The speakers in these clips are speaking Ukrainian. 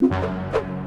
you.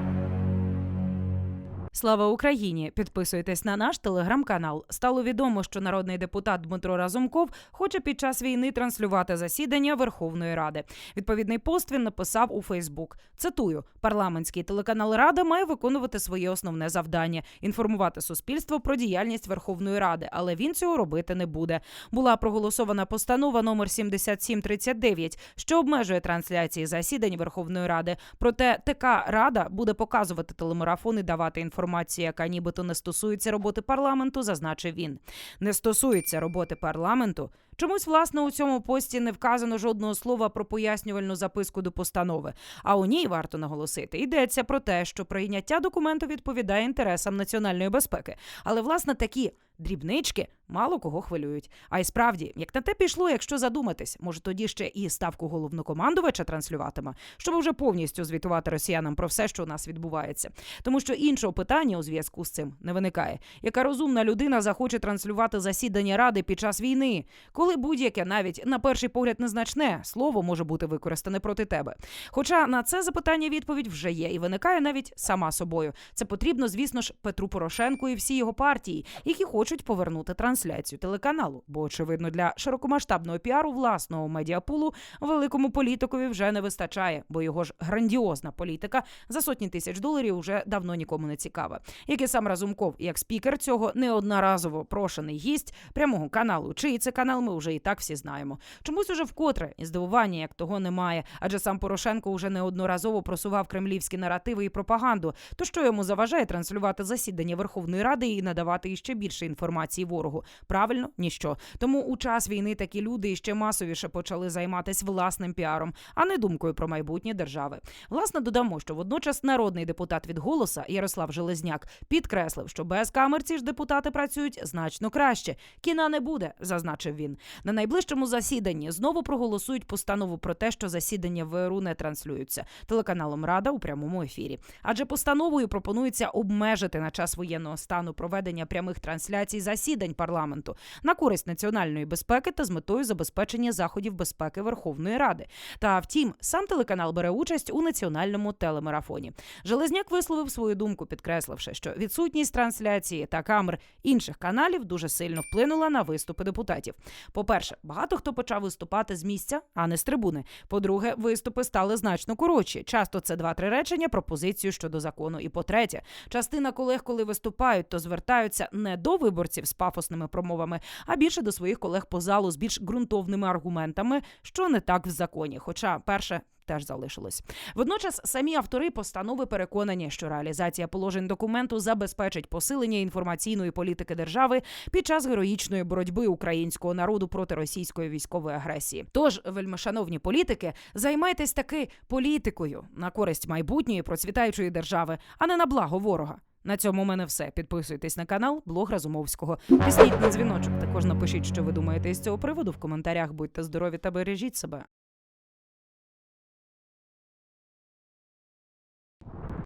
Слава Україні! Підписуйтесь на наш телеграм-канал. Стало відомо, що народний депутат Дмитро Разумков хоче під час війни транслювати засідання Верховної Ради. Відповідний пост він написав у Фейсбук. Цитую: парламентський телеканал Рада має виконувати своє основне завдання інформувати суспільство про діяльність Верховної Ради, але він цього робити не буде. Була проголосована постанова номер 7739, що обмежує трансляції засідань Верховної Ради. Проте ТК Рада буде показувати телемарафон і давати інформацію, яка нібито не стосується роботи парламенту, зазначив він. Не стосується роботи парламенту. Чомусь, власне, у цьому пості не вказано жодного слова про пояснювальну записку до постанови. А у ній варто наголосити, йдеться про те, що прийняття документу відповідає інтересам національної безпеки. Але власне такі дрібнички мало кого хвилюють. А й справді, як на те пішло, якщо задуматись, може тоді ще і ставку головнокомандувача транслюватиме, щоб вже повністю звітувати росіянам про все, що у нас відбувається. Тому що іншого питання у зв'язку з цим не виникає. Яка розумна людина захоче транслювати засідання ради під час війни, коли будь-яке, навіть на перший погляд незначне слово може бути використане проти тебе. Хоча на це запитання відповідь вже є і виникає навіть сама собою. Це потрібно, звісно ж, Петру Порошенку і всій його партії, які хочуть повернути трансляцію телеканалу. Бо очевидно, для широкомасштабного піару власного медіапулу великому політикові вже не вистачає, бо його ж грандіозна політика за сотні тисяч доларів вже давно нікому не цікава. Як і сам Разумков, як спікер цього неодноразово прошений гість прямого каналу. Чий це канал, ми вже і так всі знаємо. Чомусь уже вкотре і здивування, як того немає, адже сам Порошенко уже неодноразово просував кремлівські наративи і пропаганду. То що йому заважає транслювати засідання Верховної Ради і надавати іще більше інформації ворогу? Правильно, ніщо. Тому у час війни такі люди іще масовіше почали займатися власним піаром, а не думкою про майбутнє держави. Власне, додамо, що водночас народний депутат від голоса Ярослав Железняк підкреслив, що без камер ці ж депутати працюють значно краще. Кіна не буде, зазначив він. На найближчому засіданні знову проголосують постанову про те, що засідання ВРУ не транслюються телеканалом Рада у прямому ефірі. Адже постановою пропонується обмежити на час воєнного стану проведення прямих трансляцій засідань парламенту на користь національної безпеки та з метою забезпечення заходів безпеки Верховної Ради. Та втім, сам телеканал бере участь у національному телемарафоні. Железняк висловив свою думку, підкресливши, що відсутність трансляції та камер інших каналів дуже сильно вплинула на виступи депутатів. По-перше, багато хто почав виступати з місця, а не з трибуни. По-друге, виступи стали значно коротші. Часто це два-три речення про позицію щодо закону. І по-третє, частина колег, коли виступають, то звертаються не до виборців з пафосними промовами, а більше до своїх колег по залу з більш ґрунтовними аргументами, що не так в законі. Хоча перше. Теж залишилось. Водночас самі автори постанови переконані, що реалізація положень документу забезпечить посилення інформаційної політики держави під час героїчної боротьби українського народу проти російської військової агресії. Тож, вельмишановні політики, займайтесь таки політикою на користь майбутньої процвітаючої держави, а не на благо ворога. На цьому у мене все. Підписуйтесь на канал Блог Разумовського. Тисніть на дзвіночок. Також напишіть, що ви думаєте з цього приводу в коментарях. Будьте здорові та бережіть себе.